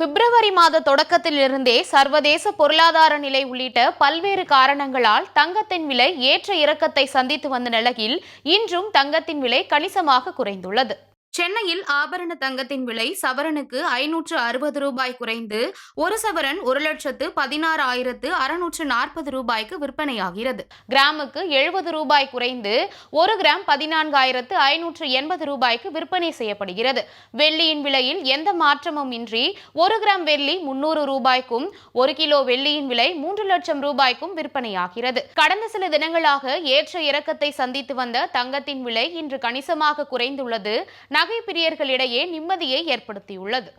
பிப்ரவரி மாத தொடக்கத்திலிருந்தே சர்வதேச பொருளாதார நிலை உள்ளிட்ட பல்வேறு காரணங்களால் தங்கத்தின் விலை ஏற்ற இறக்கத்தை சந்தித்து வந்த நிலையில் இன்றும் தங்கத்தின் விலை கணிசமாக குறைந்துள்ளது. சென்னையில் ஆபரண தங்கத்தின் விலை சவரனுக்கு ஐநூற்று அறுபது ரூபாய் குறைந்து ஒரு சவரன் ஒரு லட்சத்து பதினாறு ஆயிரத்து அறுநூற்று நாற்பது ரூபாய்க்கு விற்பனையாகிறது. கிராமுக்கு எழுபது ரூபாய் குறைந்து ஒரு கிராம் பதினான்காயிரத்து ஐநூற்று எண்பது ரூபாய்க்கு விற்பனை செய்யப்படுகிறது. வெள்ளியின் விலையில் எந்த மாற்றமும் இன்றி ஒரு கிராம் வெள்ளி முன்னூறு ரூபாய்க்கும் ஒரு கிலோ வெள்ளியின் விலை மூன்று லட்சம் ரூபாய்க்கும் விற்பனையாகிறது. கடந்த சில தினங்களாக ஏற்ற இறக்கத்தை சந்தித்து வந்த தங்கத்தின் விலை இன்று கணிசமாக குறைந்துள்ளது. நகை பிரியர்களிடையே நிம்மதியை ஏற்படுத்தியுள்ளது.